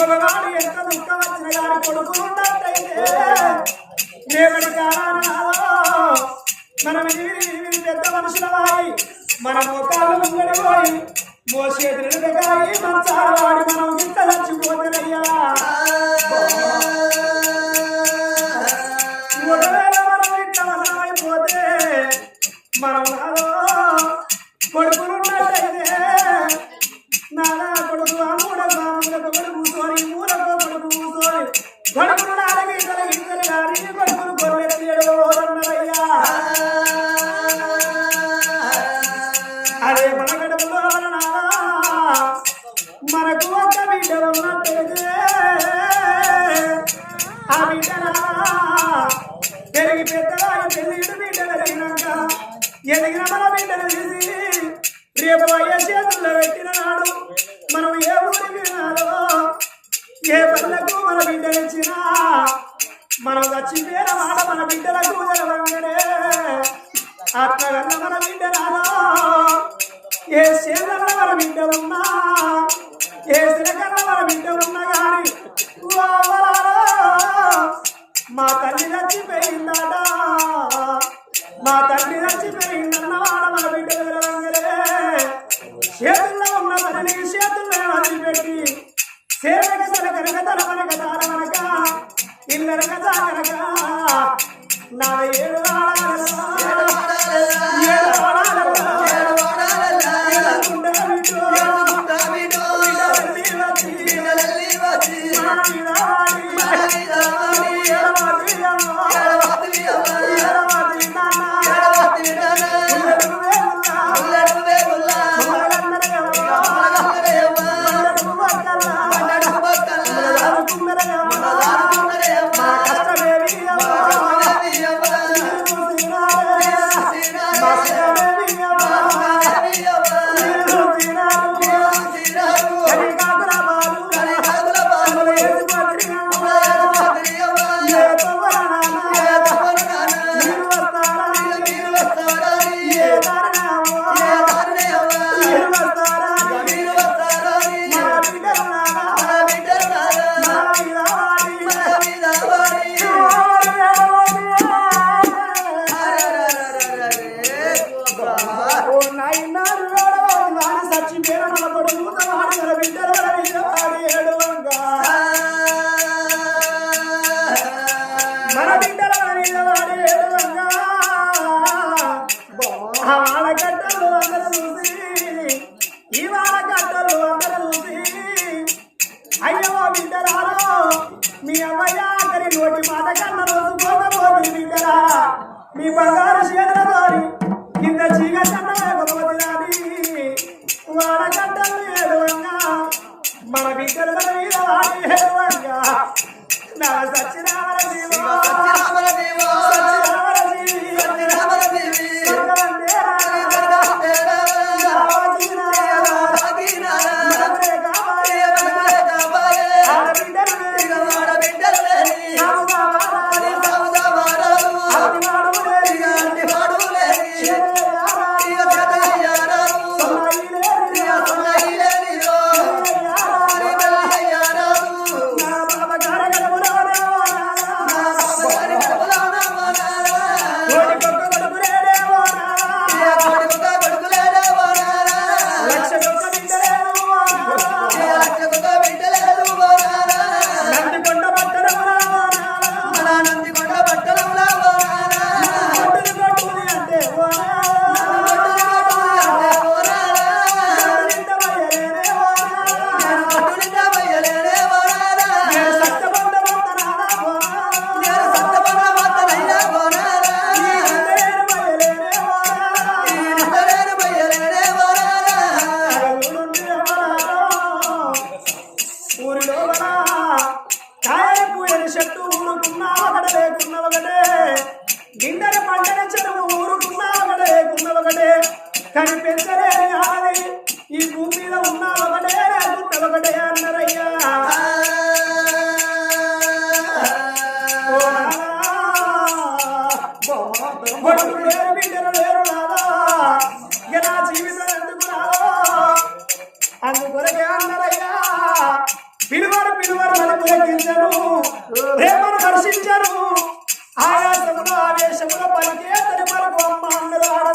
మగవాడు ఎంత దుఃఖం వచ్చిన గారి కొడుకు ఉన్నట్టయితే దేవుడి కారణాలో మనం ఇవి ఇవి పెద్ద మనుషుల వాయి మన ముఖాలు ముంగడి పోయి మోసేతులు దిగాయి మంచాలు వాడి మనం ఇంత చచ్చిపోతున్నయ్యా ఒకవేళ మనం ఇంత మనమైపోతే మనం నాలో కొడుకులున్నట్టయితే నానా కొడుకు అమ్ముడ కొడుకు Yeah. సచ్చినారా నా సచ్చినారా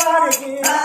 God again.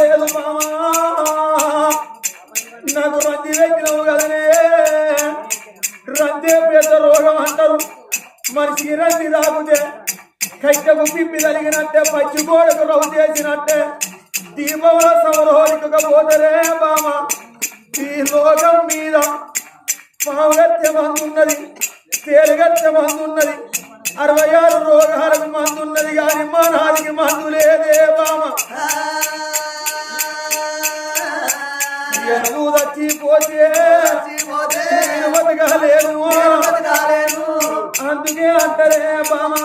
లేదు మామా నాకు రంది వెక్కినవు కదనే రందే పెద్ద రోగం అంటారు మనిషికి రంది తాగితే కట్టకు పిప్పి కలిగినట్టే పచ్చి గోడకు రవ్వు చేసినట్టే దీపముల సమరోహిక పోతలే బామ ఈ లోకం మీద పావుగత్య మందున్నది తేలిగత్య మందున్నది అరవై ఆరు రోగాలకు మందున్నది కానీ మా నాదికి మందు లేదే బామ. నువ్వు చచ్చిపోతే నేను బతకలేను అందుకే అంటలే బామా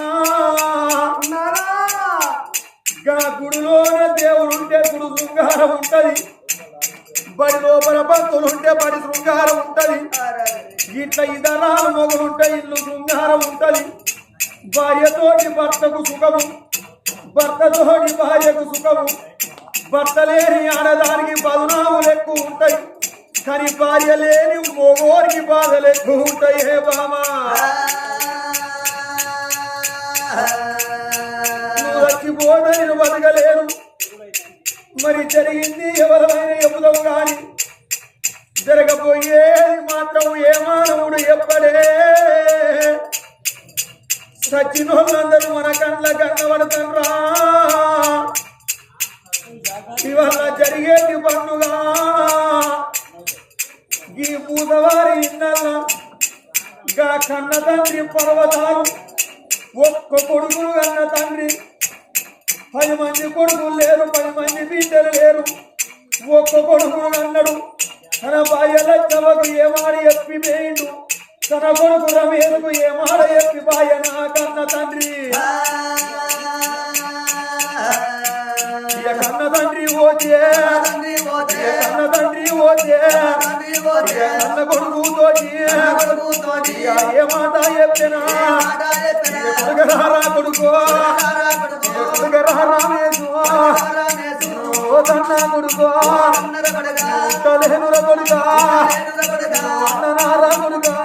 గా గుడిలోన దేవుడు ఉంటే గుడి శృంగారం ఉంటది బడి లోపల భక్తులు ఉంటే బడి శృంగారం ఉంటది ఇట్లా ఇదనాలు మొగులుంటే ఇల్లు శృంగారం ఉంటది భార్యతోటి భర్తకు సుఖము భర్తతోటి భార్యకు సుఖము భర్త లేని ఆడదానికి బదునాములు ఎక్కువ ఉంటాయి. కానీ భార్య లేని మొగోరికి బాధలు ఎక్కువ ఉంటాయి. హే బామా నువ్వు చచ్చిపోతే నేను బతకలేను. మరి జరిగింది ఎవరైనా ఎప్పుదవు గాని జరగబోయేది మాత్రం ఏ మానవుడు ఎప్పడే సచ్చినోళ్ళందరూ మన కండ్ల కళ్ళ కన్నబడతారా ఇవాళ జరిగేది పండుగ. ఈ పూతవారి ఇన్నల్లా గా కన్న తండ్రి పర్వతాలు ఒక్క కొడుకులు కన్న తండ్రి. పది మంది కొడుకులు లేరు పది మంది బిడ్డలు లేరు. ఒక్క కొడుకును అన్నాడు తన బాయల చవకు ఏమాడ ఎప్పి వేయండు తన కొడుకు రమేరుకు ఏమాడ ఎప్పి భార్య నా కన్న తండ్రి? ఇక కన్న తండ్రి ఓచే ఇక కన్న తండ్రి ఓచే ఇక కన్న కొడుకు. తోటి ఇక ఏ మాట చెప్పినా కొడుకో. తన్న కొడుకో. తలేనుల కొడుకా. అన్ననారా కొడుకా.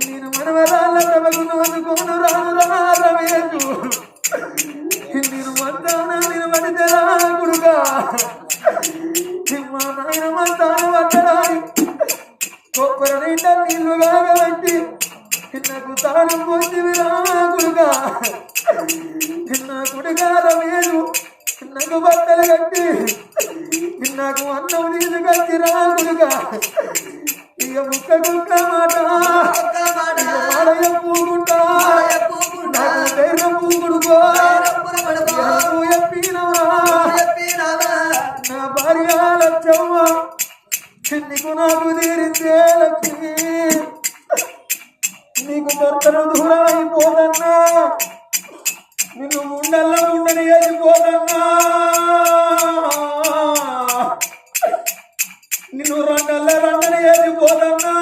నేను మనవరాల ప్రేమకు అనుకోను రాను రా నేను మంతాన నేను పడితే గురుగా మా నాయన మంతాన పట్టడాని కొబ్బరి నిండా నీళ్ళు కాగబట్టి నాకు తాను పోతివి రా కొడుకా. నా కొడుకా రమేషు నాకు బట్టలు కట్టి నాకు అన్నం తీసుకొచ్చి రాదుగా ఇక ముక్క కుక్క మాట ఇక మాడయ్య పూకుంటా నాకు నా భార్య లక్ష్యమ్మ నీకు నాకు తీరిందే లక్ష్మి. నీకు భర్తను దూరం అయిపోదన్నా నిన్ను ఉండల్లా ఉండని వెళ్ళిపోదన్నా నిన్ను వెళ్ళిపోదన్నా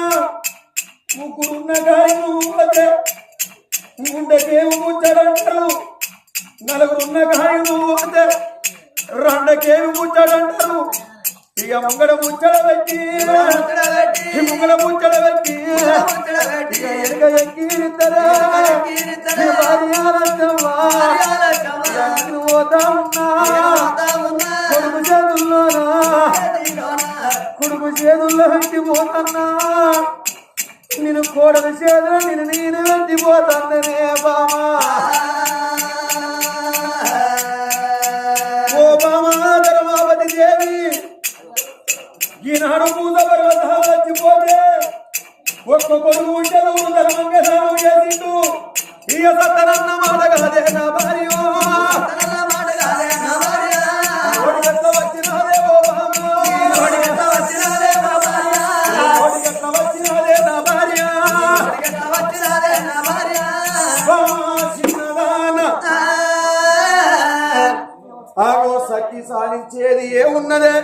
ముగ్గురున్న గారి నువ్వు పోతే గుండెకేమి ముచ్చడంటారు నలుగురున్న గారి నువ్వు పోతే రెండకేమి ముచ్చడంటారు ఇక ముంగడ ముచ్చడ పెట్టి ముంగడ ముచ్చడ పెట్టి ఇక పోతా ఉన్నా. కొడుకు చేతుల్లోనా. కొడుకు చేతుల్లో పెట్టి పోతన్నా నేను కోడలు చేతులు నేను నేను పెట్టి పోతాననే బామా. ఓ బామా ధర్మావతి దేవి ఈనాడు పూత పర్వతాలు వచ్చిపోతే ఒక్క కొడుకు ఉంటే నువ్వు ధర్మంగా స్నానం చేసిండు. ఇక సత్తనన్న మాట కాదే నా భార్య ఉన్నదే?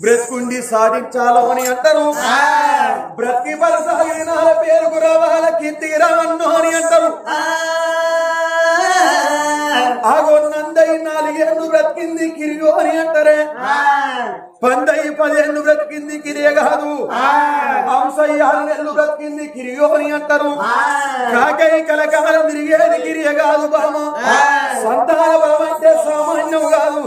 బ్రతుకుండి సాధించాలని అంటారు బ్రతికి బలసాగిన పేరుకు రావాల కీర్తి రావన్ను అని అంటారు. ఆగో నందై నాలుగేళ్ళు బ్రతికింది కిరియో అని అంటారే? పందై పదేళ్ళు బ్రతికింది కిరియ కాదు అంశయ్య ఆరు నెలలు బ్రతికింది కిరియో అని అంటారు కాకై కలకాలం తిరిగేది కిరియ కాదు బామ సంతాన బలం అంటే సామాన్యం కాదు.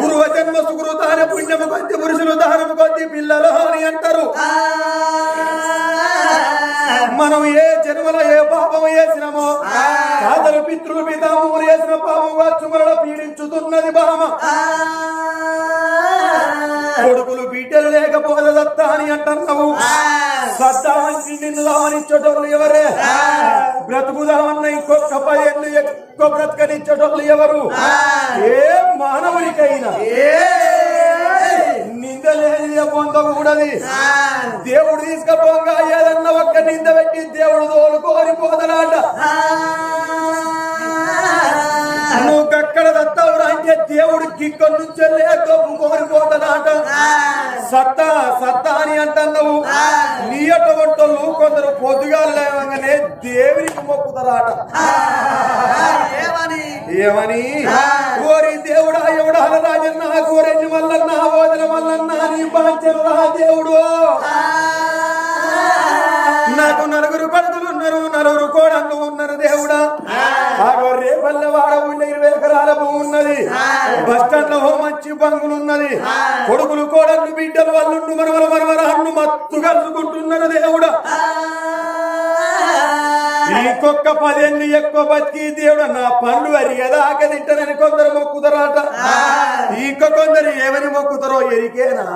గురువ జన్మ సుకృతాన పుణ్యము కొద్ది పురుషులు దానము కొద్ది పిల్లలు అని అంటారు. మనం ఏ జన్మలో ఏ పాపం చేసినామో తాతలు పితృలు పితామూలు చేసిన పాపం వచ్చుమరల పీడించుతున్నది బామ. దత్త అని అంటున్నావు. సత్తామని నిన్ను దావనిచ్చేటోళ్ళు ఎవరే? బ్రతుకుదామన్న ఇంకొక పదేళ్ళు ఎక్కువ బ్రతకనిచ్చేటోళ్ళు ఎవరు? ఏ మానవునికైనా. నిందలేని పొందకూడది దేవుడు తీసుకపోగా ఏదన్నా ఒక్క నింద పెట్టి దేవుడు తోలుకోని పోదలాట నువ్వు అక్కడ దత్తవురా అంటే దేవుడు కిక్కడి నుంచి తొప్పుకొని పోతనాట సత్తా సత్తా అని అంటున్నావు. నీ అటువంటి కొందరు పొద్దుగా లేవగానే దేవునికి మొక్కుతారాట. ఏమని? ఓరి దేవుడా ఎవడాల రాజన్న కోరెన్ని వల్లన్నా ఓదన వల్లన్నా నీ బాధ్యరా దేవుడు. నాకు నలుగురు కొడుకులు ఉన్నారు నలుగురు కోడళ్ళు ఉన్నారు దేవుడా ఆగో రేపల్ల వాడ ఊళ్ళో ఇరవై ఎకరాల భూమి ఉన్నది. బస్ స్టాండ్లో మంచి బంగులు ఉన్నది. కొడుకులు కోడళ్ళు బిడ్డలు వాళ్ళుండు మనవల మనవర అన్ను మత్తు కలుసుకుంటున్నారు దేవుడా. ఇంకొక పదేళ్ళు ఎక్కువ బతికి దేవుడు నా పండ్లు అరిగేదాకా తింటానని కొందరు మొక్కుతారట. ఇంక కొందరు ఏమని మొక్కుతారో ఎరికేనా?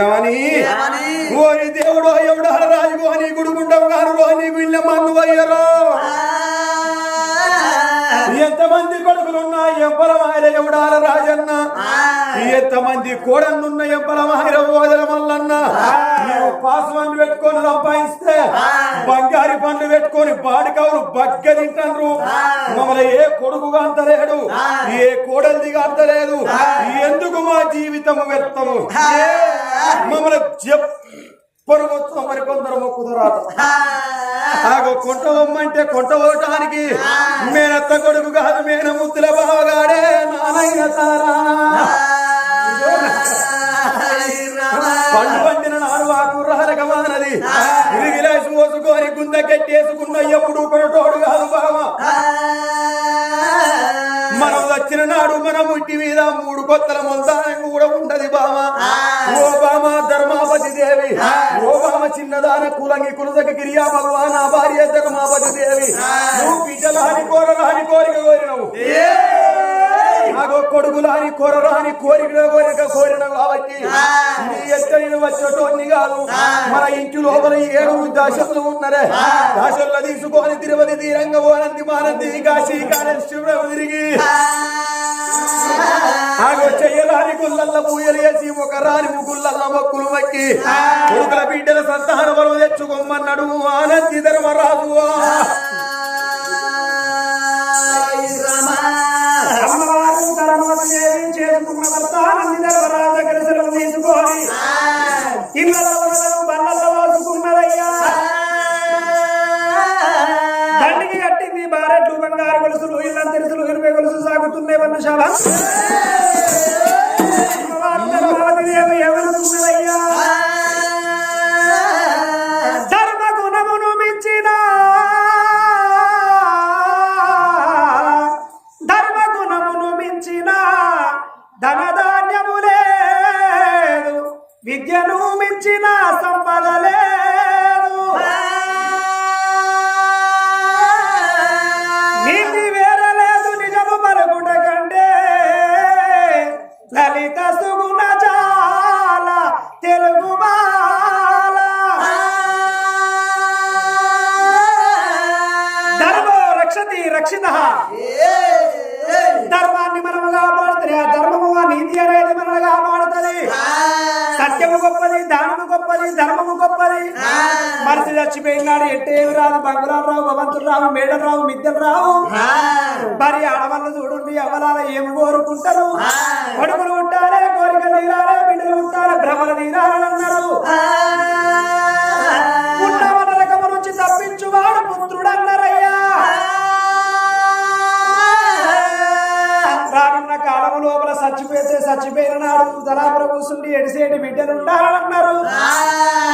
ఏమని? ఓరి దేవుడు ఎవడు రాజు అని గుడుగుండం గారు అని వీళ్ళ మన్ను అయ్యరో. ఎంతమంది కొడుకులున్నా ఎంపలమాయల ఎవడాల రాజన్న? ఎంతమంది కోడన్నున్న ఎంపలమాయల ఓదల మల్లన్న నీవు పాసు పండ్లు పెట్టుకొని సంపాదిస్తే బంగారి పండ్లు పెట్టుకొని బాడికవులు బగ్గ తింటారు మమ్మల్ని ఏ కొడుకుగా అంతలేడు ఏ కోడలిదిగా అంతలేదు ఎందుకు మా జీవితము వ్యర్థము? మమ్మల్ని చెప్పరు మరి కొందరు మొక్కుదురాట ఆగో కొంట బొమ్మంటే కొంట ఓటానికి. మేనత్త కొడుకు కాదు మేన ముద్దుల బావగాడే నానైన తారా పండు పండిన నాడు ఆ కుర్రహరకమానది ఇరిగిలేసి మోసుకొని గుంద కట్టేసుకున్న ఎప్పుడు కొరటోడు కాదు బావ. మనం వచ్చిన నాడు మన ముట్టి మీద మూడు కొత్తల మొందానం కూడా ఉండదు బామ ఓ బామ ధర్మాపతి దేవి. ఓ బామ చిన్నదాన కులంగి కులసక గిరియా భగవాన్ నా భార్య ధర్మాపతి దేవి. నువ్వు బిడ్డలాని కోరరాని కోరిక కోరినవు. నాగో కొడుకులాని కోరరాని కోరిక కోరిక కోరిన కాబట్టి నీ కాదు. మన ఇంటి లోపల ఏడు దశలు ఉన్నరే. దశల్లో తీసుకొని తిరుపతి తీరంగ ఓనంది మానంది కాశీ కాళేశ్వరం తిరిగి. ఆగో చెయ్యరాని గుల్లల్ల పూయలు వేసి ఒక రాని ముగుల్లల్ల మొక్కులు మక్కి కొడుకుల బిడ్డల సంతాన బలం తెచ్చుకోమన్నాడు ఆనంది ధర్మరాజు గొలుసు సాగుతున్నాయి ఎట్టేవి రాదు బంగుళాలు రావు భవంతులు రావు మేడలు రావు మిద్దెలు రావు. మరి ఆడవాళ్ళు చూడండి అవలాల ఏమి కోరుకుంటారు? కొడుకులు ఉంటారే కోరిక తీరాలే బిడ్డలు ఉంటారే భ్రమలు తీరాలని అన్నారు ఉన్నవన రకము నుంచి తప్పించువాడు పుత్రుడు అన్నారయ్యా రానున్న కాలము లోపల చచ్చిపోతే చచ్చిపోయిన నాడు తలాపుర కూర్చుండి ఎడిసేటి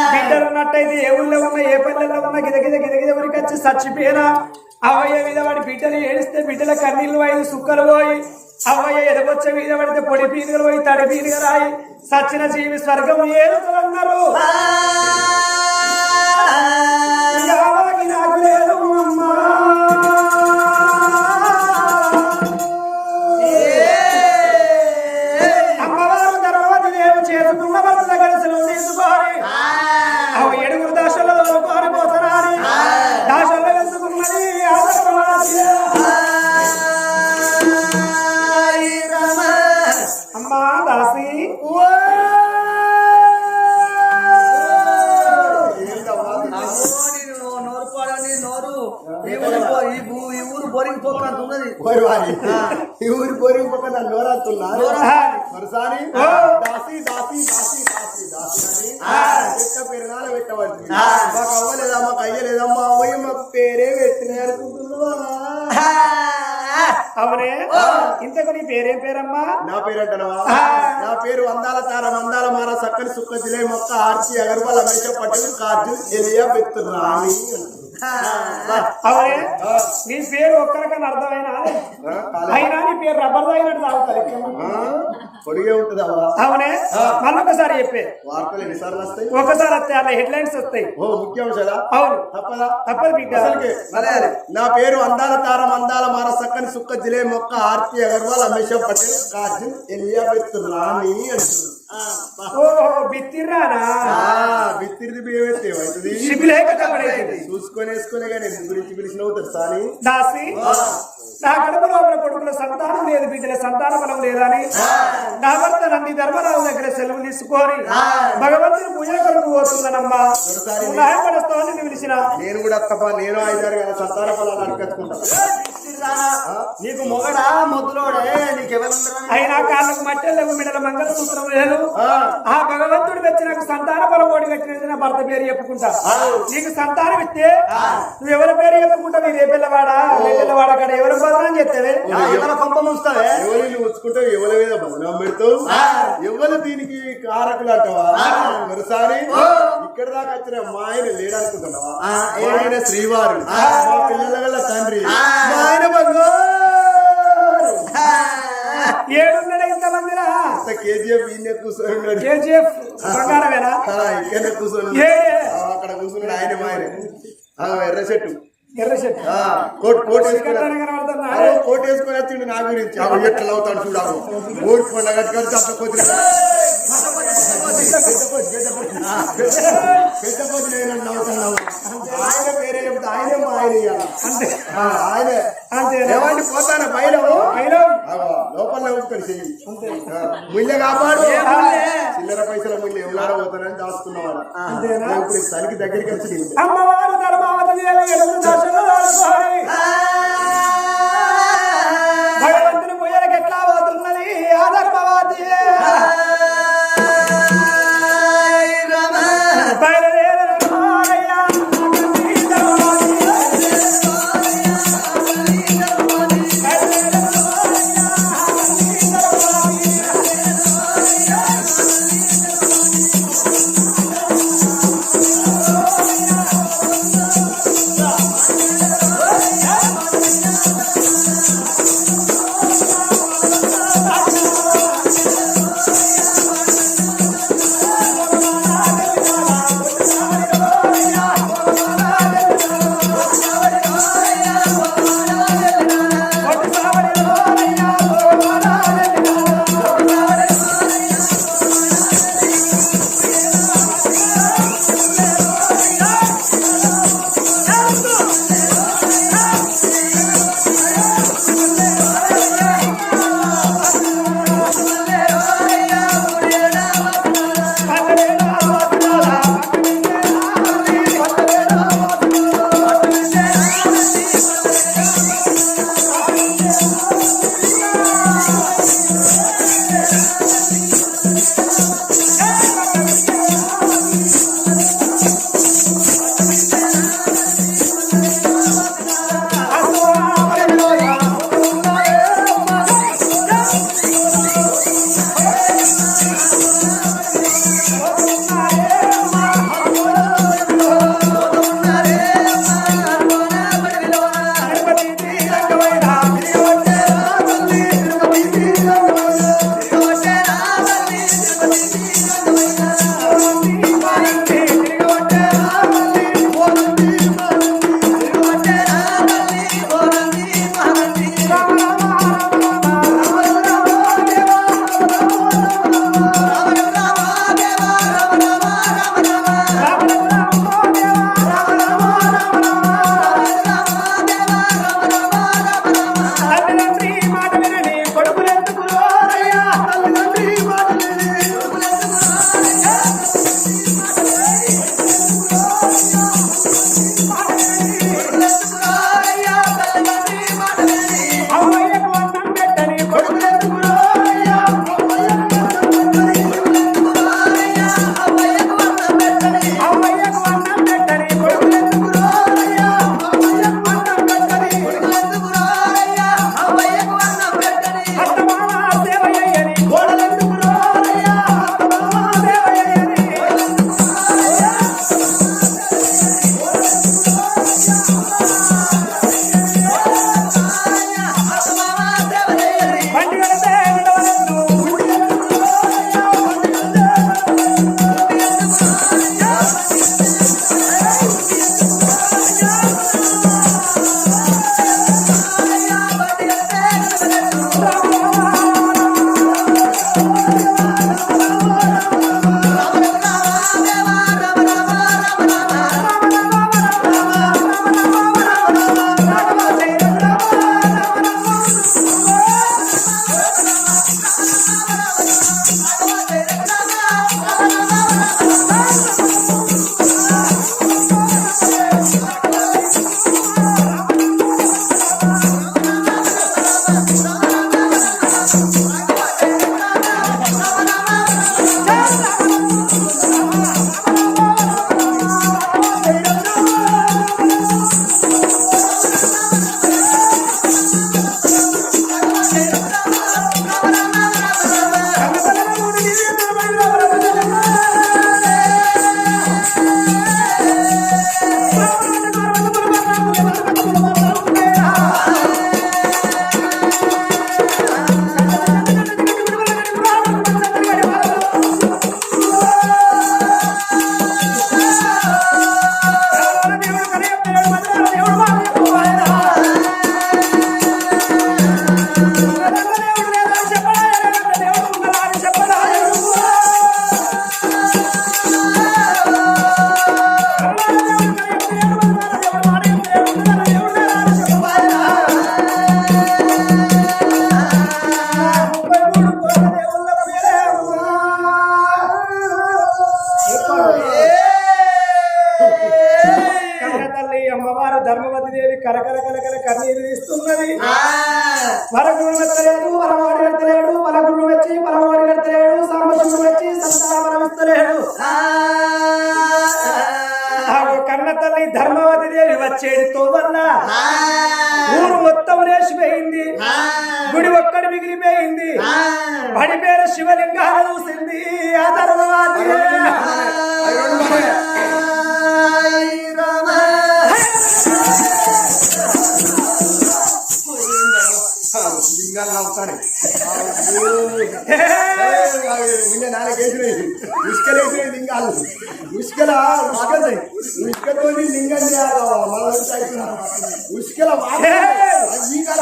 బిడ్డలు బిడ్డలున్నట్టయితే ఏ ఊళ్ళో ఉన్న ఏ పల్లెల్లో ఉన్న గిదగిద గిదగిద ఊరికి వచ్చి చచ్చిపోయినా అవయ్య మీద వాడి బిడ్డలు ఏడిస్తే బిడ్డల కన్నీళ్ళు పోయి సుక్కలు పోయి అవయ్య ఎదగొచ్చే మీద పడితే పొడి పీనుగలు పోయి తడి పీనుగ రాయి సచ్చిన జీవి స్వర్గం ఏరుతున్నారు పోకంత ఉన్నది పోయి వారి ఈ ఊరి పోరి పక్క నన్ను నోరాతున్నా నోరాలి. మరసారి దాసి దాసి దాసి దాసి దాసి అని పెట్ట పెరునాల పెట్టబడి మాకు అవ్వలేదా మాకు అయ్యలేదమ్మా అవ్వయ్య మాకు పేరే పెట్టిన అనుకుంటున్నావా? అవునే? ఇంతకు నీ పేరేం పేరమ్మా? నా పేరు అంటనవా? నా పేరు అందాల తార మందాల మార సక్కని సుక్క జిలే మొక్క ఆర్చి అగర్వాల్ అమేష పటేల్ కార్జున్ ఎలియా బెత్తు రాణి అవునే నీ పేరు ఒక్కరికన్నా అర్థమైనా? అయినా నీ పేరు రబ్బర్ తాగినట్టు తాగుతారు పొడిగే ఉంటది అవా అవునే? మళ్ళొకసారి చెప్పే. వార్తలు ఎన్నిసార్లు వస్తాయి? ఒకసారి వస్తాయి అలా హెడ్లైన్స్ వస్తాయి. ఓ ముఖ్యాంశాలా అవును. తప్పదా? తప్పదు అసలుకి నా పేరు అందాల తారం అందాల మార సక్కని సుక్క జిలే మొక్క ఆర్తి అగర్వాల్ అమిషా పటేల్ కాజిన్ ఎలియాబెత్ రాణి అంటున్నారు. ఓహో బిత్తిర్రానా? బిత్తిరిది బియ్యమైతే ఏమవుతుంది శిబిలేక కబడైతుంది చూసుకొని వేసుకునే కానీ గురించి దాసి నా కొడుకుల సంతానం లేదు బిడ్డల సంతాన బలం లేదని. నా భర్త నంది ధర్మరాజు దగ్గర సెలవు తీసుకొని భగవంతుని పూజల కొరకు పోతుందనమ్మా నాయపడస్తామని పిలిచిన. నేను కూడా తప్ప నేను ఐదారు సంతాన ఫలాలు నీకు మొగడా మొద్దులోడే అయినా కాళ్ళకు మట్టెలకు మిడల మంగళసూత్రం లేదు. ఆ. భగవంతుడు వచ్చి నాకు సంతాన బలం ఓడి కట్టినది నా భర్త పేరు చెప్పుకుంటా. నీకు సంతానం ఇస్తే నువ్వు ఎవరి పేరు చెప్పుకుంటా మీరు ఏ పిల్లవాడా? ఏ పిల్లవాడా? కాడ ఎవరి చెప్తావే ఇతర కొంప ముంచుతావే? ఎవరి మీద బదనాం పెడతావు? ఎవరు దీనికి కారకులు అంటావా? మరోసారి ఇక్కడ దాకా వచ్చిన మా ఆయన లేడనుకుంటున్నావా? ఆయన శ్రీవారు. మా పిల్లల గల తండ్రి. మా ఆయన కేజీఎఫ్ ఈయన కూర్చొని ఉన్నాడు కేజీఎఫ్ బంగారమేనా? ఆ, ఇక్కడ కూర్చొని ఏ? ఆ, అక్కడ కూర్చున్నాడు ఆయన ఆయన ఎర్ర చెట్టు. ఎర్ర చెట్టు. కోట్ కోట్ కోట్ వేసుకొని వచ్చిండు నా గురించి ఎట్లా అవుతాడు చూడాలి ఓడి పండుగ కట్టుకొని తప్పకొద్ది పెద్ద ఆయన పేరే చెప్తే ఆయనే ఆయన. అంతే ఆయనే? ఏమండి పోతాను లోపల ముళ్ళ కాపాడు చిల్లర పైసల ముళ్ళు ఎవలాడ పోతానని దాచుకున్నవాడు అంతేనా? ఇప్పుడు తనకి దగ్గరికి వచ్చి అమ్మవారు ధర్మావతి తీస్తున్నది వరకుడు ఉసుకలేసినాయి లింగాలు. ఉసుకల ఉసుకల ఉసుకతో లింగం చేయాలి. ఉసుకల లింగాల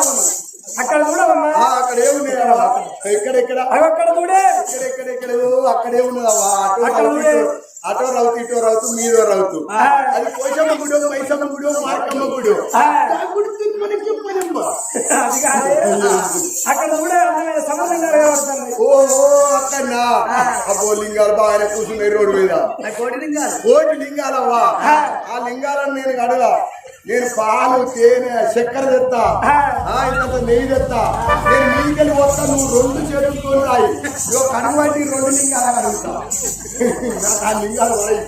అక్కడ చూడవమ్మా. అక్కడ ఏమున్నాయి ఎక్కడెక్కడ? అక్కడ చూడే. ఎక్కడెక్కడ అక్కడే ఉన్నదవా అటో అక్కడ. ఇటో- అటో రౌతు ఇటో రౌతు మీదో రౌతు. అది పోషమ్మ గుడి మైసమ్మ గుడి మార్కమ్మ గుడి. మనకి. అది కాదే అక్కడ చూడే అందమైన సమాజంగా కనబడుతుంది ఓహో అక్కడనా అబ్బో లింగాలు బాగానే కూర్చున్నాయి రోడ్డు మీద. కోటి లింగాలు కోటి లింగాలవ్వా ఆ లింగాలను నేను అడగా నేను పాలు తేనె చక్కెర తెస్తా ఆ, ఇంత నెయ్యి తెస్తా నేను మీకెళ్ళి వస్తా నువ్వు రెండు చేతులతో రాయి ఇగో కనుమటి రెండు లింగాలు అడుగుతా. నాకు ఆ లింగాలు పడయి.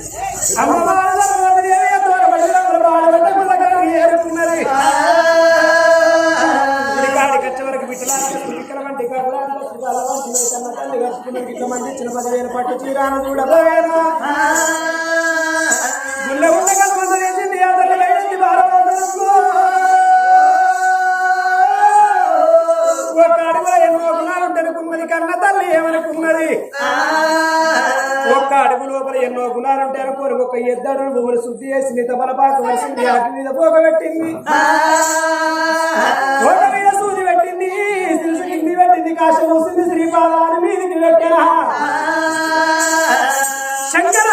తల్లి కట్టుకున్నది ఇట్ల మంది చిన్న పదివేల పట్టు చీరాను చూడబోయేనా గుళ్ళ ఉన్న ఆ. తల్లి వేసింది భారతదేశంలో ఒక అడుగులో ఎన్నో గుణాలు తెలుకున్నది కన్న తల్లి ఏమనుకున్నది ఒక్క అడుగు లోపల ఎన్నో గుణాలు ఒక భూములు శుద్ధి చేసి నిత బలపాక వలసింది అటు మీద పోగబెట్టింది కాశ వస్తుంది శ్రీపాదాన్ని మీదకి పెట్టిన శంకర